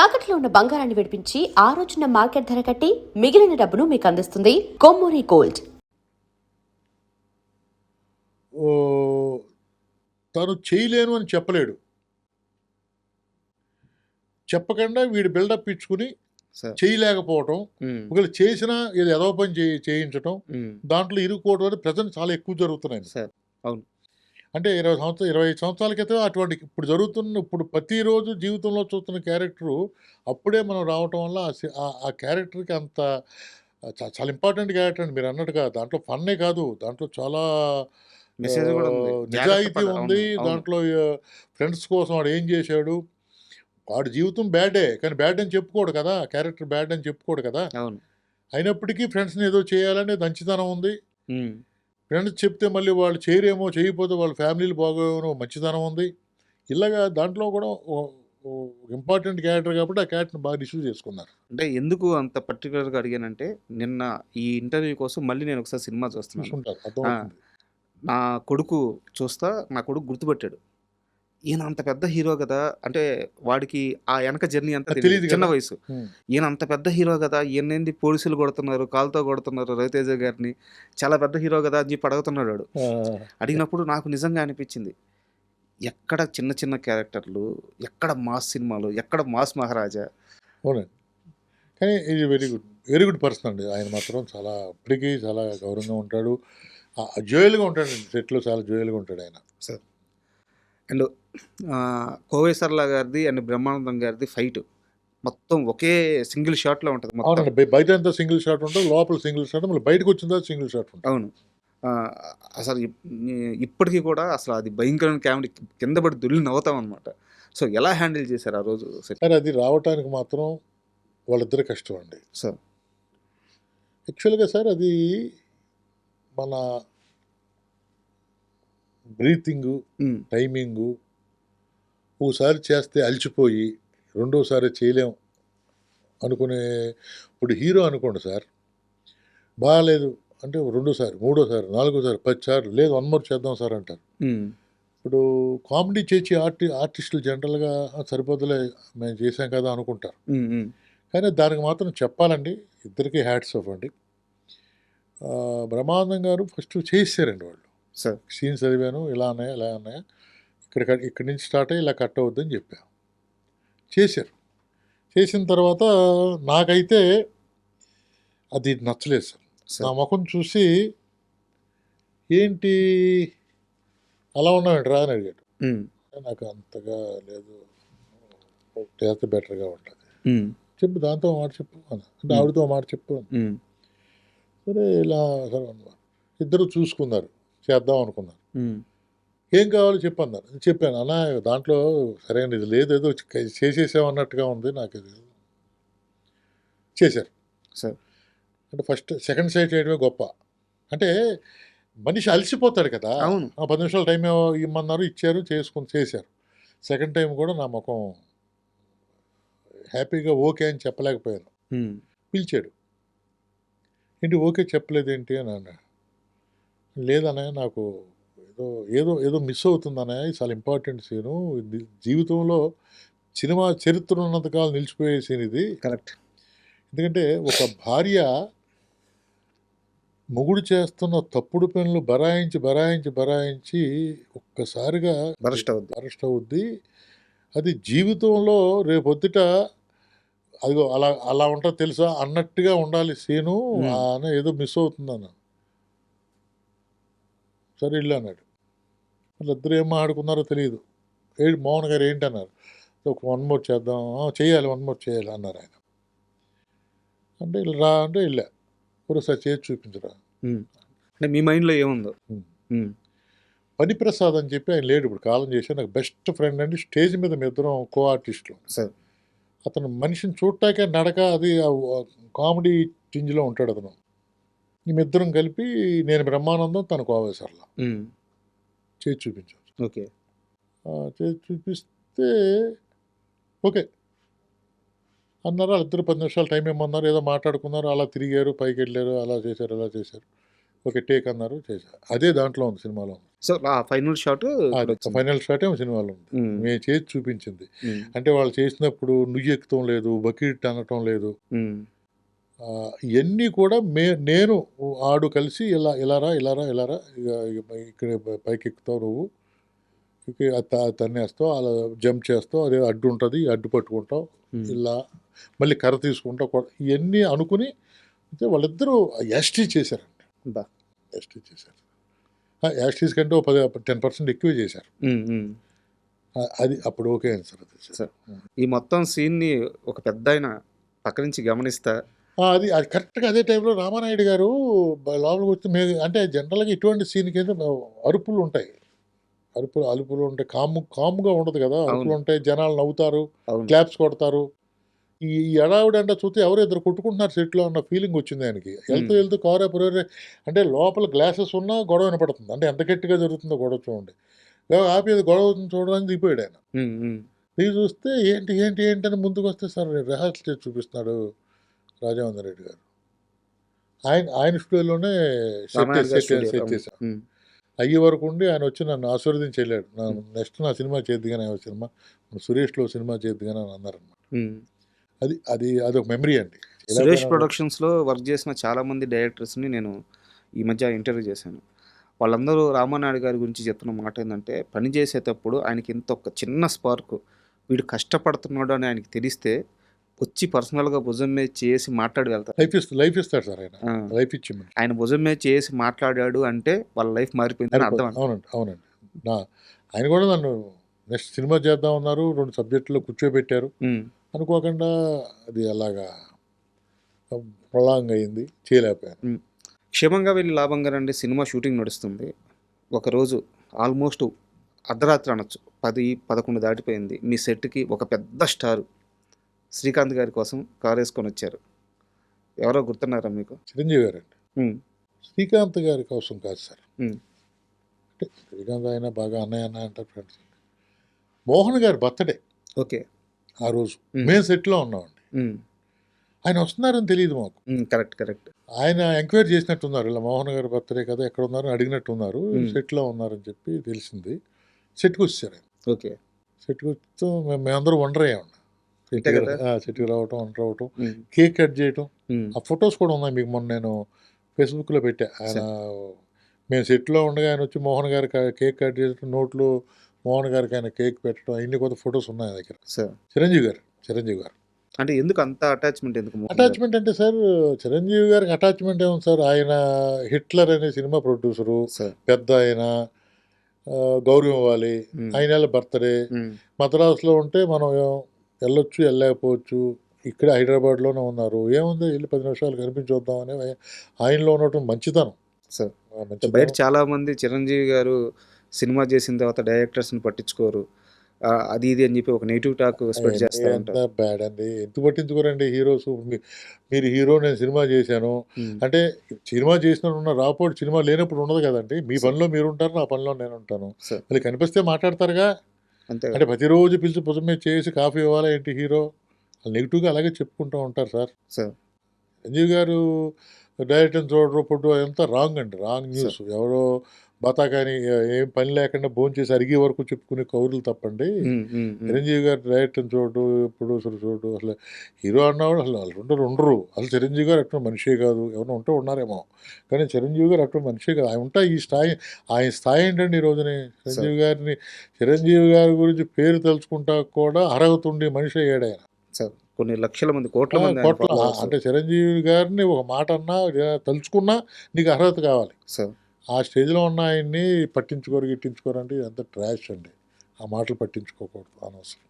తాకట్లో ఉన్న బంగారాన్ని విడిపించి ఆ రోజున మార్కెట్ ధర కట్టి మిగిలిన డబ్బును మీకు అందిస్తుంది కొమ్మూరి గోల్డ్. ఓ, తను చేయలేను అని చెప్పలేడు. చెప్పకుండా వీడు బిల్డప్ ఇచ్చుకుని చేయలేకపోవటం ఒకవేళ చేసినా ఏదో ఎదవ పని చేయి చేయించటం ఉమ్, దాంట్లో ఇరుక్కోవడం అనేది ప్రజెంట్ చాలా ఎక్కువ జరుగుతున్నాయి. సార్ అంటే ఇరవై సంవత్సరం ఇరవై సంవత్సరాల క్రితం అటువంటి ఇప్పుడు జరుగుతున్న ఇప్పుడు ప్రతిరోజు జీవితంలో చూస్తున్న క్యారెక్టరు అప్పుడే మనం రావటం వల్ల ఆ క్యారెక్టర్కి అంత చాలా ఇంపార్టెంట్ క్యారెక్టర్ అండి మీరు అన్నట్టుగా దాంట్లో ఫన్నే కాదు. దాంట్లో చాలా నిజాయితీ ఉంది. దాంట్లో ఫ్రెండ్స్ కోసం వాడు ఏం చేశాడు? వాడు జీవితం బ్యాడే. కానీ బ్యాడ్ అని చెప్పుకోడు కదా. క్యారెక్టర్ బ్యాడ్ అని చెప్పుకోడు కదా. అయినప్పటికీ ఫ్రెండ్స్ని ఏదో చేయాలనే దంచితనం ఉంది. ఫ్రెండ్స్ చెప్తే మళ్ళీ వాళ్ళు చేయరేమో చేయకపోతే వాళ్ళ ఫ్యామిలీలు బాగోనో మంచితనం ఉంది. ఇలాగా దాంట్లో కూడా ఇంపార్టెంట్ క్యారెక్టర్ కాబట్టి ఆ క్యారెక్టర్ని బాగా రిసీవ్ చేసుకున్నారు. అంటే ఎందుకు అంత పర్టికులర్గా అడిగానంటే నిన్న ఈ ఇంటర్వ్యూ కోసం మళ్ళీ నేను ఒకసారి సినిమా చూస్తున్నాను. నా కొడుకు చూస్తా నా కొడుకు గుర్తుపెట్టాడు. ఈయన అంత పెద్ద హీరో కదా. అంటే వాడికి ఆ వెనక జర్నీ అంతా తెలియదు. చిన్న. వయసు. ఈయన అంత పెద్ద హీరో కదా. ఈయనేంది పోలీసులు కొడుతున్నారు కాలుతో కొడుతున్నారు రవితేజ గారిని. చాలా పెద్ద హీరో కదా అని చెప్పి అడుగుతున్నాడు వాడు. అడిగినప్పుడు నాకు నిజంగా అనిపించింది ఎక్కడ చిన్న చిన్న క్యారెక్టర్లు ఎక్కడ మాస్ సినిమాలు ఎక్కడ మాస్ మహారాజా? అవునండి. కానీ ఇది very good very good person అండి. ఆయన మాత్రం చాలా ఇప్పటికీ చాలా గౌరవంగా ఉంటాడు. జోయల్గా ఉంటాడు సెట్లో చాలా జోయల్గా ఉంటాడు ఆయన. అండ్ కోవేశ్వర్ల గారిది అండ్ బ్రహ్మానందం గారిది ఫైట్. మొత్తం ఒకే సింగిల్ షాట్లో ఉంటుంది మొత్తం. బయట అంతా సింగిల్ షాట్ ఉంటుంది లోపల సింగిల్ షాట్ మళ్ళీ బయటకు తర్వాత సింగిల్ షాట్ ఉంటుంది. అవును. అసలు ఇప్- ఇప్పటికీ కూడా అసలు అది భయంకరమైన కామెడీ కింద పడి దొల్లి నవ్వుతాం అనమాట సో ఎలా హ్యాండిల్ చేశారు ఆ రోజు కానీ అది రావటానికి మాత్రం వాళ్ళిద్దరు కష్టం అండి. సార్. యాక్చువల్గా సార్ అది మన బ్రీతింగు టైమింగు ఒకసారి చేస్తే అలసిపోయి రెండోసారి చేయలేం అనుకునే ఇప్పుడు హీరో అనుకోండి సార్ బాగాలేదు అంటే రెండోసారి మూడోసారి నాలుగోసారి పది సార్లు లేదు వన్ మోర్ చేద్దాం సార్ అంటారు. ఇప్పుడు కామెడీ చేసి ఆర్టి ఆర్టిస్టులు జనరల్గా "ఆ, సరిపోదులే మేము చేసాం కదా అనుకుంటారు. కానీ దానికి మాత్రం చెప్పాలండి ఇద్దరికి హ్యాట్స్ ఆఫ్ అండి. బ్రహ్మానందం గారు ఫస్ట్ చేసారండి వాళ్ళు. సార్ సీన్స్ చదివాను ఇలా ఉన్నాయా ఇలా ఉన్నాయా ఇక్కడ కట్- ఇక్కడి నుంచి స్టార్ట్ అయ్యి ఇలా కట్ అవుద్దని చెప్పాను. చేశారు. చేసిన తర్వాత నాకైతే అది నచ్చలేదు సార్. నా ముఖం చూసి ఏంటి అలా ఉన్నాడు రా అని అడిగాడు. నాకు అంతగా లేదు. చేస్తే బెటర్గా ఉంటుంది. చెప్పు దాంతో మాట చెప్పు అంటే. ఆవిడతో మాట చెప్పు సరే ఇలా సరే అన్నమాట ఇద్దరు చూసుకున్నారు. చేద్దాం అనుకున్నారు ఉమ్, ఏం కావాలో చెప్పు అన్నారు చెప్పాను అన్న దాంట్లో సరైన ఇది లేదు ఏదో చేసేసాం అన్నట్టుగా ఉంది నాకు ఇది చేశారు. సార్. అంటే ఫస్ట్ సెకండ్ సైడ్ చేయడమే గొప్ప. అంటే మనిషి అలసిపోతాడు కదా. అవును. ఆ పది నిమిషాలు టైం ఇమ్మన్నారు ఇచ్చారు చేసుకుని చేశారు. సెకండ్ టైం కూడా నా ముఖం హ్యాపీగా ఓకే అని చెప్పలేకపోయాను. పిలిచాడు. ఏంటి ఓకే చెప్పలేదేంటి అని అన్నాడు. లేదన్నయ్య నాకు ఏదో ఏదో ఏదో మిస్ అవుతుందన్నయ్య ఇది చాలా ఇంపార్టెంట్ సీను జీవితంలో సినిమా చరిత్ర ఉన్నంతకాలం నిలిచిపోయే సీన్ ఇది. కరెక్ట్ ఎందుకంటే ఒక భార్య మొగుడు చేస్తున్న తప్పుడు పనులు బరాయించి బరాయించి బరాయించి ఒక్కసారిగా బరస్ట్ అవుద్ది. అరెస్ట్ అవుద్ది. అది జీవితంలో రేపొద్దుట అదిగో అలా అలా ఉంటుంది తెలుసా? అన్నట్టుగా ఉండాలి సీను Hmm. ఏదో మిస్ అవుతుందన్న. సరే ఇల్లు అన్నాడు వాళ్ళిద్దరు ఏం ఆడుకున్నారో తెలియదు. ఏడు మోహన్ గారు ఏంటి అన్నారు ఒక వన్ మోర్ చేద్దాం "ఆ, చేయాలి వన్ మోర్ చేయాలి అన్నారు ఆయన. అంటే ఇలా రా అంటే వెళ్ళా ఒకసారి చేసి చూపించరా. అంటే మీ మైండ్లో ఏముందో? పనిప్రసాద్ అని చెప్పి ఆయన లేడు ఇప్పుడు. కాలం చేసి నాకు బెస్ట్ ఫ్రెండ్ అండి. స్టేజ్ మీద మీ ఇద్దరం కో ఆర్టిస్టులు సార్. అతను మనిషిని చూడటాకే నడక అది కామెడీ టింజ్లో ఉంటాడు అతను. మేమిద్దరం కలిపి నేను బ్రహ్మానందం తను కోవేశ్వర్ల చేసి చూపించాను ఓకే. చేసి చూపిస్తే ఓకే. అన్నారు వాళ్ళిద్దరు పది నిమిషాలు టైం ఇమ్మన్నారు ఏదో మాట్లాడుకున్నారు అలా తిరిగారు పైకి వెళ్ళారు అలా చేశారు అలా చేశారు. ఓకే టేక్ అన్నారు చేశారు. అదే దాంట్లో ఉంది సినిమాలో ఉంది. So final shot final shot ఏమో సినిమాలో ఉంది. మేము చేసి చూపించింది. అంటే వాళ్ళు చేసినప్పుడు నుయ్యి ఎక్కుతాం లేదు బకెట్ అనటం లేదు. ఇవన్నీ కూడా మే నేను ఆడు కలిసి ఇలా ఇలారా ఇలారా ఇలారా ఇక ఇక ఇక్కడ పైకి ఎక్కుతావు నువ్వు. తన్నేస్తావు అలా జంప్ చేస్తావు అదే అడ్డు ఉంటుంది అడ్డు పట్టుకుంటావు ఇలా మళ్ళీ కర్ర తీసుకుంటావు ఇవన్నీ అనుకుని అయితే వాళ్ళిద్దరూ ఎస్టీ చేశారండి. బా. ఎస్టీ చేశారు. యాస్టీస్ కంటే ఒక పది టెన్ పర్సెంట్ ఎక్కువే చేశారు. అది అప్పుడు ఓకే అయింది సార్ అది సార్. ఈ మొత్తం సీన్ని ఒక పెద్ద ఆయన పక్క నుంచి గమనిస్తా అది అది కరెక్ట్గా అదే టైంలో రామానాయుడు గారు లోపలికి వచ్చి మేము అంటే జనరల్గా ఇటువంటి సీన్ కింద అరుపులు ఉంటాయి. అరుపులు అలుపులు ఉంటాయి. కాము కాముగా ఉండదు కదా. అరుపులు. ఉంటాయి. జనాలు నవ్వుతారు. క్లాప్స్ కొడతారు. ఈ ఈ ఎడావిడ అంటే చూస్తే ఎవరు ఇద్దరు కొట్టుకుంటున్నారు సెట్లో అన్న ఫీలింగ్ వచ్చింది ఆయనకి. వెళ్తూ వెళ్తూ కారు పురే అంటే లోపల గ్లాసెస్ ఉన్నా గొడవ వినపడుతుంది. అంటే ఎంత గట్టిగా జరుగుతుందో గొడవ చూడండి. ఏ, ఆపి అది గొడవ చూడడానికి దిగిపోయాడు ఆయన. దిగి చూస్తే ఏంటి ఏంటి ఏంటి అని ముందుకు వస్తే సార్ రిహార్సల్ చేసి చూపిస్తున్నాడు. రాజావందర్ రెడ్డి గారు. ఆయన ఆయన స్టూడియోలోనే సెట్ సెట్. చేశాను అయ్యే వరకు ఉండి ఆయన వచ్చి నన్ను ఆశీర్వదించి వెళ్ళాడు. నా నెక్స్ట్ నా సినిమా చేద్దిగానే ఆ సినిమా. సురేష్లో సినిమా చేద్దిగానే అని అన్నారన్నమాట ఉమ్. అది అది అది ఒక మెమరీ అండి. సురేష్ ప్రొడక్షన్స్లో వర్క్ చేసిన చాలా మంది డైరెక్టర్స్ని నేను ఈ మధ్య ఇంటర్వ్యూ చేశాను. వాళ్ళందరూ రామానాయుడు గారి గురించి చెప్తున్న మాట ఏంటంటే పని చేసేటప్పుడు ఆయనకి ఇంత ఒక చిన్న స్పార్క్ వీడు కష్టపడుతున్నాడు అని ఆయనకి తెలిస్తే వచ్చి పర్సనల్గా భుజం మీద చేసి మాట్లాడి వెళ్తారు. లైఫ్ లైఫ్ ఇస్తాడు సార్ ఆయన. లైఫ్ ఇచ్చి. ఆయన భుజం మీద చేసి మాట్లాడాడు అంటే వాళ్ళ లైఫ్ మారిపోయిందని అర్థం అవునండి అవునండి. నా ఆయన కూడా నన్ను నెక్స్ట్ సినిమా చేద్దాం అన్నారు రెండు సబ్జెక్టులో కూర్చోబెట్టారు. అనుకోకుండా అది అలాగా ప్రొలాంగ్ అయింది చేయలేకపోయాను. క్షేమంగా వెళ్ళి లాభంగా రండి సినిమా షూటింగ్ నడుస్తుంది. ఒకరోజు ఆల్మోస్ట్ అర్ధరాత్రి అనొచ్చు పది పదకొండు దాటిపోయింది. మీ సెట్కి ఒక పెద్ద స్టార్. శ్రీకాంత్ గారి కోసం కారు వేసుకొని వచ్చారు. ఎవరో గుర్తున్నారా మీకు? చిరంజీవి గారు అండి శ్రీకాంత్ గారి కోసం కాదు సార్. అంటే శ్రీకాంత్ ఆయన బాగా అన్నయ్య అన్నయ్య అంటారు ఫ్రెండ్స్. మోహన్ గారి బర్త్డే. ఓకే. ఆ రోజు. మేము సెట్లో ఉన్నామండి. ఆయన వస్తున్నారని తెలియదు మాకు. Correct correct. ఆయన ఎంక్వైరీ చేసినట్టున్నారు. ఇలా మోహన్ గారి బర్త్డే కదా ఎక్కడ ఉన్నారు అడిగినట్టున్నారు. సెట్లో ఉన్నారని చెప్పి తెలిసింది. సెట్కి వచ్చారు ఆయన. ఓకే. సెట్కి వచ్చి మేము మేమందరూ వండర్ అంతే కదా? సెట్కి రావటం వండర్ అవటం కేక్ కట్ చేయటం. ఆ ఫొటోస్ కూడా ఉన్నాయి మీకు మొన్న నేను ఫేస్బుక్లో పెట్టా. ఆయన మేము సెట్లో ఉండగా ఆయన వచ్చి మోహన్ గారికి ఆ కేక్ కట్ చేయడం నోట్లో మోహన్ గారికి ఆయన కేక్ పెట్టడం అన్ని కొత్త ఫొటోస్ ఉన్నాయి దగ్గర. చిరంజీవి గారు చిరంజీవి గారు. అంటే ఎందుకు అంత అటాచ్మెంట్ ఎందుకు గారు? అటాచ్మెంట్ అంటే సార్ చిరంజీవి గారికి అటాచ్మెంట్ ఏముంది సార్? ఆయన హిట్లర్ అనే సినిమా ప్రొడ్యూసరు సార్. పెద్ద ఆయన గౌరవం ఇవ్వాలి. ఆయన బర్త్డే మద్రాసులో ఉంటే మనం వెళ్ళొచ్చు వెళ్ళలేకపోవచ్చు. ఇక్కడ హైదరాబాద్లోనే ఉన్నారు. ఏముంది? వెళ్ళి పది నిమిషాలు కనిపించొద్దాం అనే ఆయనలో ఉన్నటువంటి మంచితనం. సార్. బయట చాలా మంది చిరంజీవి గారు సినిమా చేసిన తర్వాత డైరెక్టర్స్ని పట్టించుకోరు అది ఇది అని చెప్పి ఒక నెగిటివ్ టాక్ స్ప్రెడ్ ఎంత- చేస్తా ఎంత ఉంటారు. బ్యాడ్ అండి ఎందుకు పట్టించుకోరండి హీరోస్? మీరు హీరో నేను సినిమా చేశాను. అంటే సినిమా చేసిన ఉన్న రాపోర్ట్ సినిమా లేనప్పుడు ఉండదు కదండి. మీ పనిలో మీరు ఉంటారు నా పనిలో నేను ఉంటాను. మళ్ళీ కనిపిస్తే మాట్లాడతారుగా అంతే అంటే ప్రతిరోజు పిలిచి మీద చేసి కాఫీ ఇవ్వాలా ఏంటి హీరో? నెగిటివ్గా అలాగే చెప్పుకుంటూ ఉంటారు సార్. సార్. సంజీవ్ గారు డైరెక్టర్ చూడరు పొడ్డు అదంతా రాంగ్ అండి. Wrong news. ఎవరో బతాకాని ఏం పని లేకుండా భోజనం చేసి అరిగే వరకు చెప్పుకునే కౌరులు తప్పండి. చిరంజీవి గారు డైరెక్టర్ చూడు ప్రొడ్యూసర్ చూడు అసలు హీరో అన్నవాడు అసలు వాళ్ళు ఉండరు ఉండరు. అసలు చిరంజీవి గారు అట్లా మనిషే కాదు. ఎవరైనా ఉంటే ఉన్నారేమో. కానీ చిరంజీవి గారు అట్లా మనిషే కాదు. ఆయన ఉంటా ఈ స్థాయి ఆయన స్థాయి ఏంటండి ఈ రోజుని? చిరంజీవి గారిని చిరంజీవి గారి గురించి పేరు తలుచుకుంటా కూడా అర్హత ఉండే మనిషి అయ్యాడు ఆయన. సార్ కొన్ని లక్షల మంది కోట్ల మంది కోట్ల. అంటే చిరంజీవి గారిని ఒక మాట అన్నా తలుచుకున్నా నీకు అర్హత కావాలి. సార్. ఆ స్టేజ్లో ఉన్న ఆయన్ని పట్టించుకోరు గిట్టించుకోరు అంటే ఇదంతా ట్రాష్ అండి. ఆ మాటలు పట్టించుకోకూడదు అనవసరం.